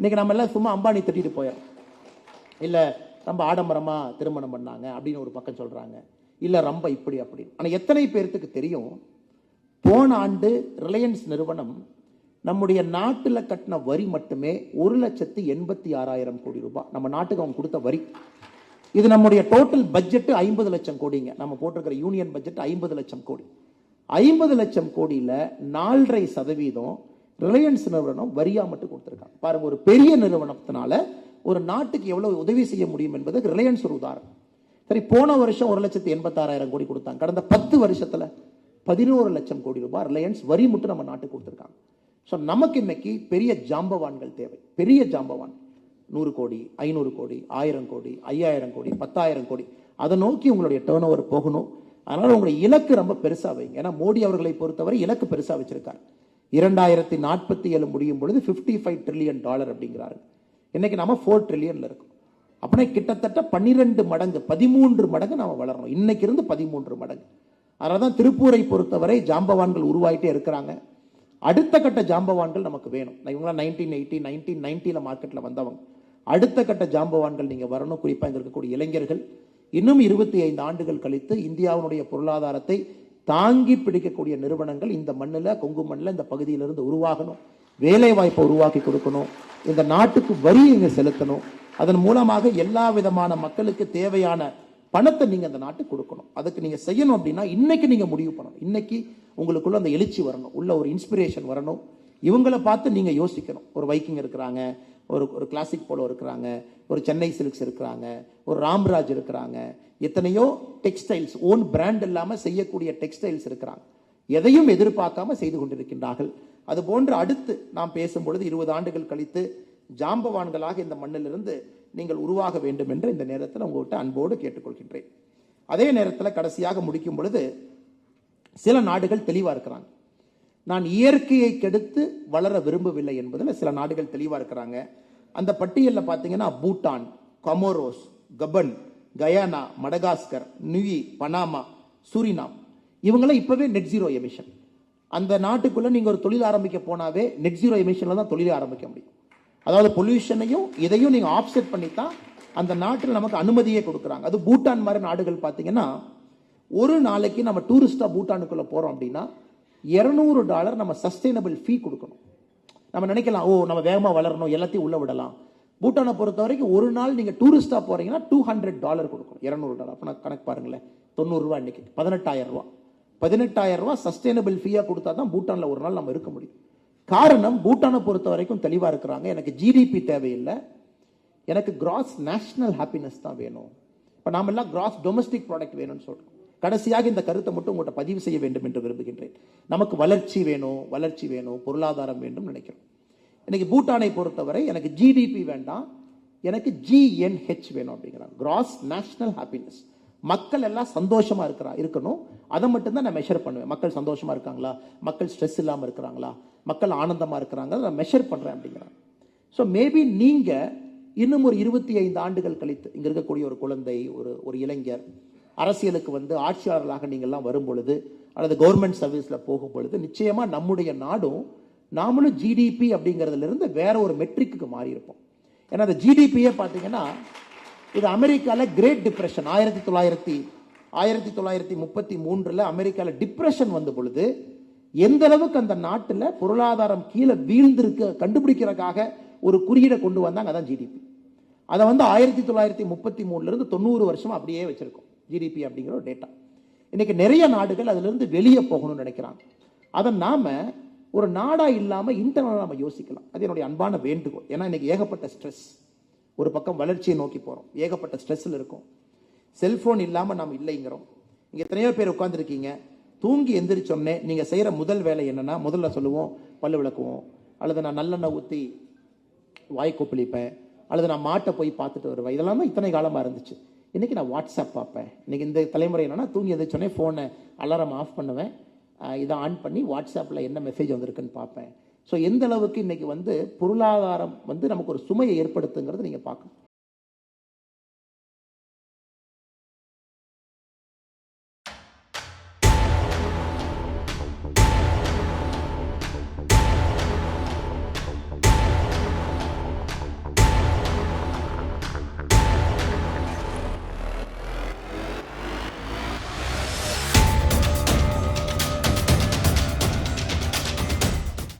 இன்னைக்கு நம்ம எல்லாம் சும்மா அம்பானி தட்டிட்டு போயிடும் இல்லை ரொம்ப ஆடம்பரமாக திருமணம் பண்ணாங்க அப்படின்னு ஒரு பக்கம் சொல்கிறாங்க இல்லை ரொம்ப இப்படி அப்படி. ஆனால் எத்தனை பேர்த்துக்கு தெரியும்? போன ஆண்டு ரிலையன்ஸ் நிறுவனம் நம்முடைய நாட்டில் கட்டின வரி மட்டுமே ஒரு லட்சத்து எண்பத்தி ஆறாயிரம் கோடி ரூபாய். நம்ம நாட்டுக்கு அவங்க கொடுத்த வரி. இது நம்முடைய டோட்டல் பட்ஜெட்டு ஐம்பது லட்சம் கோடிங்க. நம்ம போட்டிருக்கிற யூனியன் பட்ஜெட் ஐம்பது லட்சம் கோடி. ஐம்பது லட்சம் கோடியில நாலரை சதவீதம் ரிலையன்ஸ் நிறுவனம் வரியா மட்டும் கொடுத்திருக்காங்க பாருங்க ஒரு பெரிய நிறுவனத்தினால ஒரு நாட்டுக்கு எவ்வளவு உதவி செய்ய முடியும் என்பதுக்கு ரிலையன்ஸ் ஒரு உதாரணம். சரி போன வருஷம் ஒரு லட்சத்து எண்பத்தாறாயிரம் கோடி கொடுத்தாங்க. கடந்த பத்து வருஷத்துல பதினோரு லட்சம் கோடி ரூபாய் ரிலையன்ஸ் வரி மட்டும் நம்ம நாட்டுக்கு கொடுத்துருக்காங்க. ஸோ நமக்கு இன்னைக்கு பெரிய ஜாம்பவான்கள் தேவை. பெரிய ஜாம்பவான். நூறு கோடி ஐநூறு கோடி ஆயிரம் கோடி ஐயாயிரம் கோடி பத்தாயிரம் கோடி. அதை நோக்கி உங்களுடைய டேர்ன் ஓவர் போகணும். அதனால உங்களுடைய இலக்கு ரொம்ப பெருசாக வைங்க. ஏன்னா மோடி அவர்களை பொறுத்தவரை இலக்கு பெருசா வச்சிருக்காரு. இரண்டாயிரத்தி நாற்பத்தி ஏழு முடியும் பொழுது 55 ஃபைவ் ட்ரில்லியன் டாலர் அப்படிங்கிறாரு இன்னைக்கு நாம ஃபோர் ட்ரில்லியன்ல இருக்கும். அப்படின்னா கிட்டத்தட்ட பன்னிரெண்டு மடங்கு பதிமூன்று மடங்கு நாம வளரணும் இன்னைக்கு இருந்து பதிமூன்று மடங்கு. அதனால தான் திருப்பூரை பொறுத்தவரை ஜாம்பவான்கள் உருவாயிட்டே இருக்கிறாங்க. அடுத்த கட்ட ஜாம்பவான்கள் நமக்கு வேணும். இவங்களாம் நைன்டீன் எயிட்டி நைன்டீன் நைன்டியில் மார்க்கெட்டில் வந்தவங்க. அடுத்த கட்ட ஜாம்பவான்கள் நீங்கள் வரணும். குறிப்பாக இங்கே இருக்கக்கூடிய இளைஞர்கள். இன்னும் இருபத்தி ஐந்து ஆண்டுகள் கழித்து இந்தியாவினுடைய பொருளாதாரத்தை தாங்கி பிடிக்கக்கூடிய நிறுவனங்கள் இந்த மண்ணில் கொங்கு மண்ணில் இந்த பகுதியிலிருந்து உருவாகணும். வேலை வாய்ப்பை உருவாக்கி கொடுக்கணும். இந்த நாட்டுக்கு வரி இங்கே செலுத்தணும். அதன் மூலமாக எல்லா விதமான மக்களுக்கு தேவையான பணத்தை நீங்கள் அந்த நாட்டுக்கு கொடுக்கணும். அதுக்கு நீங்கள் செய்யணும் அப்படின்னா இன்னைக்கு நீங்கள் முடிவு பண்ணணும். இன்னைக்கு உங்களுக்குள்ள அந்த எழுச்சி வரணும். உள்ள ஒரு இன்ஸ்பிரேஷன் வரணும். இவங்களை பார்த்து நீங்கள் யோசிக்கணும். ஒரு வைக்கிங் இருக்கிறாங்க. ஒரு ஒரு கிளாசிக் போலோ இருக்கிறாங்க. ஒரு சென்னை சில்க்ஸ் இருக்கிறாங்க. ஒரு ராம்ராஜ் இருக்கிறாங்க. எத்தனையோ டெக்ஸ்டைல்ஸ் ஓன் பிராண்ட் இல்லாமல் செய்யக்கூடிய டெக்ஸ்டைல்ஸ் இருக்கிறாங்க. எதையும் எதிர்பார்க்காம செய்து கொண்டிருக்கின்றார்கள். அது போன்று அடுத்து நாம் பேசும் பொழுது இருபது ஆண்டுகள் கழித்து ஜாம்பவான்களாக இந்த மண்ணிலிருந்து நீங்கள் உருவாக வேண்டும் என்று இந்த நேரத்தில் உங்கள்கிட்ட அன்போடு கேட்டுக்கொள்கின்றேன். அதே நேரத்தில் கடைசியாக முடிக்கும் பொழுது சில நாடுகள் தெளிவாக இருக்கிறாங்க. நான் இயற்கையை கெடுத்து வளர விரும்பவில்லை என்பதில் சில நாடுகள் தெளிவாக இருக்கிறாங்க. அந்த பட்டியலில் பார்த்தீங்கன்னா Bhutan Comoros Gabon Guyana Madagascar Niue Panama Suriname. இவங்களாம் இப்போவே நெட் ஜீரோ எமிஷன் அந்த நாட்டுக்குள்ளே நீங்கள் ஒரு தொழில் ஆரம்பிக்க போனாவே நெட் ஜீரோ எமிஷனில் தான் தொழிலை ஆரம்பிக்க முடியும். அதாவது பொல்யூஷனையும் இதையும் நீங்கள் ஆப்செட் பண்ணி தான் அந்த நாட்டில் நமக்கு அனுமதியே கொடுக்குறாங்க. அது பூட்டான் மாதிரி நாடுகள் பார்த்தீங்கன்னா ஒரு நாளைக்கு நம்ம டூரிஸ்டாக பூட்டானுக்குள்ளே போகிறோம் அப்படின்னா இரநூறு டாலர் நம்ம சஸ்டைனபிள் ஃபீ கொடுக்கணும். நம்ம நினைக்கலாம் ஓ நம்ம வேகமாக வளரணும் எல்லாத்தையும் உள்ள விடலாம். பூட்டானை பொறுத்த வரைக்கும் ஒரு நாள் நீங்கள் டூரிஸ்ட்டாக போகிறீங்கன்னா டூ ஹண்ட்ரட் டாலர் கொடுக்கணும். இரநூறு டாலர். அப்போ நான் கணக்கு பாருங்களேன். தொண்ணூறுரூவா இன்றைக்கி பதினெட்டாயிரம் ரூபா. பதினெட்டாயிரம் ரூபா சஸ்டைனபிள் ஃபீயாக கொடுத்தா தான் பூட்டானில் ஒரு நாள் நம்ம இருக்க முடியும். காரணம் பூட்டானை பொறுத்த வரைக்கும் தெளிவாக இருக்கிறாங்க. எனக்கு ஜிடிபி தேவையில்லை. எனக்கு கிராஸ் நேஷ்னல் ஹாப்பினஸ் தான் வேணும். இப்போ நாமெல்லாம் கிராஸ் டொமஸ்டிக் ப்ராடக்ட் வேணும்னு சொல்கிறோம் கடைசியாக இந்த கருத்தை மட்டும் உங்கள்கிட்ட பதிவு செய்ய வேண்டும் என்று விரும்புகின்றேன். நமக்கு வளர்ச்சி வேணும் வளர்ச்சி வேணும் பொருளாதாரம் வேண்டும் நினைக்கிறோம். இன்னைக்கு பூட்டானை பொறுத்தவரை எனக்கு ஜிடிபி வேண்டாம் எனக்கு ஜிஎன்ஹெச் வேணும் அப்படிங்கிறாங்க கிராஸ் நேஷனல் ஹாப்பினஸ் மக்கள் எல்லாம் சந்தோஷமா இருக்கிறா இருக்கணும். அதை மட்டும்தான் நான் மெஷர் பண்ணுவேன். மக்கள் சந்தோஷமா இருக்காங்களா? மக்கள் ஸ்ட்ரெஸ் இல்லாமல் இருக்கிறாங்களா? மக்கள் ஆனந்தமா இருக்கிறாங்க நான் மெஷர் பண்றேன் அப்படிங்கிறாங்க ஸோ மேபி நீங்க இன்னும் ஒரு இருபத்தி ஐந்து ஆண்டுகள் கழித்து இங்க இருக்கக்கூடிய ஒரு குழந்தை ஒரு ஒரு இளைஞர் அரசியலுக்கு வந்து ஆட்சியாளர்களாக நீங்கள்லாம் வரும் பொழுது அல்லது கவர்மெண்ட் சர்வீஸில் போகும் பொழுது நிச்சயமா நம்முடைய நாடும் நாமளும் ஜிடிபி அப்படிங்கிறதுலேருந்து வேற ஒரு மெட்ரிக்கு மாறியிருப்போம். ஏன்னா அந்த ஜிடிபியே பார்த்தீங்கன்னா இது அமெரிக்காவில் கிரேட் டிப்ரெஷன் ஆயிரத்தி தொள்ளாயிரத்தி ஆயிரத்தி தொள்ளாயிரத்தி முப்பத்தி மூன்றில் அமெரிக்காவில் டிப்ரெஷன் வந்த பொழுது எந்த அளவுக்கு அந்த நாட்டில் பொருளாதாரம் கீழே வீழ்ந்திருக்க கண்டுபிடிக்கிறதுக்காக ஒரு குறியீடை கொண்டு வந்தாங்க அதான் ஜிடிபி அதை வந்து ஆயிரத்தி தொள்ளாயிரத்தி முப்பத்தி மூணுலேருந்து தொண்ணூறு வருஷம் அப்படியே வச்சுருக்கோம். ஜிடிபி அப்படிங்கிற ஒரு டேட்டா இன்னைக்கு நிறைய நாடுகள் அதிலிருந்து வெளியே போகணும்னு நினைக்கிறாங்க. அதை நாம ஒரு நாடா இல்லாமல் இன்டர்னலாக நம்ம யோசிக்கலாம். அது என்னுடைய அன்பான வேண்டுகோள். ஏன்னா இன்னைக்கு ஏகப்பட்ட ஸ்ட்ரெஸ் ஒரு பக்கம் வளர்ச்சியை நோக்கி போகிறோம் ஏகப்பட்ட ஸ்ட்ரெஸ்ஸில் இருக்கும். செல்ஃபோன் இல்லாமல் நாம் இல்லைங்கிறோம். இங்கே எத்தனையோ பேர் உட்காந்துருக்கீங்க தூங்கி எந்திரிச்சோடனே நீங்கள் செய்கிற முதல் வேலை என்னன்னா முதல்ல சொல்லுவோம் பல்லு விளக்குவோம். அல்லது நான் நல்லெண்ணெய் ஊற்றி வாய் கொப்பளிப்பேன். அல்லது நான் மாட்டை போய் பார்த்துட்டு வருவேன். இதெல்லாம் தான் இத்தனை காலமாக இருந்துச்சு. இன்றைக்கி நான் வாட்ஸ்அப் பார்ப்பேன். இன்னைக்கு இந்த தலைமுறை என்னென்னா தூங்கி எந்திரிச்சோடனே ஃபோனை அலாரம் ஆஃப் பண்ணுவேன். இதை ஆன் பண்ணி வாட்ஸ்அப்பில் என்ன மெசேஜ் வந்திருக்குன்னு பார்ப்பேன். ஸோ எந்த அளவுக்கு இன்றைக்கி வந்து பொருளாதாரம் வந்து நமக்கு ஒரு சுமையை ஏற்படுத்துங்கிறது நீங்கள் பார்க்கணும்.